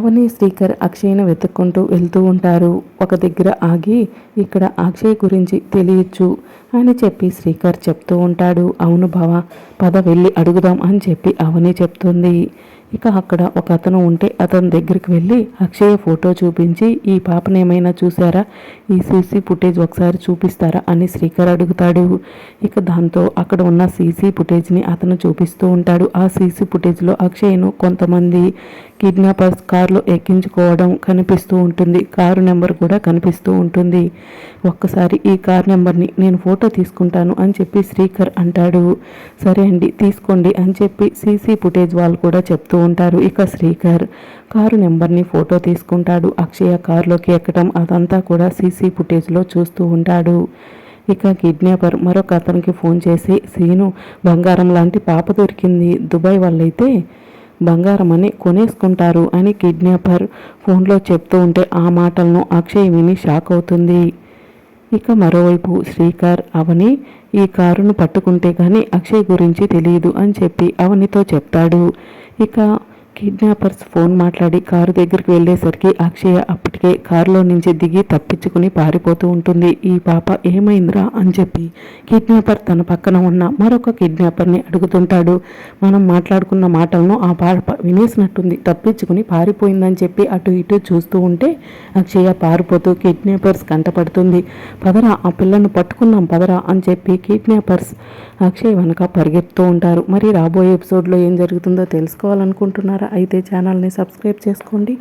అవని శ్రీకర్ అక్షయ్ను వెతుక్కుంటూ వెళ్తూ ఉంటారు. ఒక దగ్గర ఆగి ఇక్కడ అక్షయ్ గురించి తెలియచ్చు అని చెప్పి శ్రీకర్ చెప్తూ ఉంటాడు. అవును బావ పద వెళ్ళి అడుగుదాం అని చెప్పి అవని చెప్తుంది. ఇక అక్కడ ఒక అతను ఉంటే అతని దగ్గరికి వెళ్ళి అక్షయ్ ఫోటో చూపించి ఈ పాపను ఏమైనా చూసారా ఈ సీసీ ఫుటేజ్ ఒకసారి చూపిస్తారా? అని శ్రీకర్ అడుగుతాడు. ఇక దాంతో అక్కడ ఉన్న సీసీ ఫుటేజ్ని అతను చూపిస్తూ ఉంటాడు. ఆ సీసీ ఫుటేజ్లో అక్షయ్ను కొంతమంది కిడ్నాపర్స్ కారులో ఎక్కించుకోవడం కనిపిస్తూ ఉంటుంది. కారు నెంబర్ కూడా కనిపిస్తూ ఉంటుంది. ఒక్కసారి ఈ కార్ నెంబర్ని నేను ఫోటో తీసుకుంటాను అని చెప్పి శ్రీకర్ అంటాడు. సరే అండి తీసుకోండి అని చెప్పి సీసీ ఫుటేజ్ వాళ్ళు కూడా చెప్తూ ఉంటారు. ఇక శ్రీకర్ కారు నెంబర్ని ఫోటో తీసుకుంటాడు. అక్షయ కారులోకి ఎక్కడం అదంతా కూడా సీసీ ఫుటేజ్లో చూస్తూ ఉంటాడు. ఇక కిడ్నాపర్ మరొక అతనికి ఫోన్ చేసి సీను బంగారం లాంటి పాప దొరికింది. దుబాయ్ వాళ్ళైతే బంగారం అని కొనేసుకుంటారు అని కిడ్నాపర్ ఫోన్లో చెప్తూ ఉంటే ఆ మాటలను అక్షయ్ విని షాక్ అవుతుంది. ఇక మరోవైపు శ్రీకర్ అవని ఈ కారును పట్టుకుంటే కానీ అక్షయ్ గురించి తెలియదు అని చెప్పి అవనితో చెప్తాడు. ఇక కిడ్నాపర్స్ ఫోన్ మాట్లాడి కారు దగ్గరికి వెళ్ళేసరికి అక్షయ అప్పటికే కారులో నుంచి దిగి తప్పించుకుని పారిపోతూ ఉంటుంది. ఈ పాప ఏమైందిరా అని చెప్పి కిడ్నాపర్ తన పక్కన ఉన్న మరొక కిడ్నాపర్ని అడుగుతుంటాడు. మనం మాట్లాడుకున్న మాటలను ఆ పాప వినేసినట్టుంది. తప్పించుకుని పారిపోయిందని చెప్పి అటు ఇటు చూస్తూ ఉంటే అక్షయ పారిపోతూ కిడ్నాపర్స్ కంటపడుతుంది. పదరా ఆ పిల్లను పట్టుకున్నాం పదరా అని చెప్పి కిడ్నాపర్స్ అక్షయ్ వెనక పరిగెత్తుతూ ఉంటారు. మరి రాబోయే ఎపిసోడ్లో ఏం జరుగుతుందో తెలుసుకోవాలనుకుంటున్నారా? అయితే ఛానల్ని సబ్స్క్రైబ్ చేసుకోండి.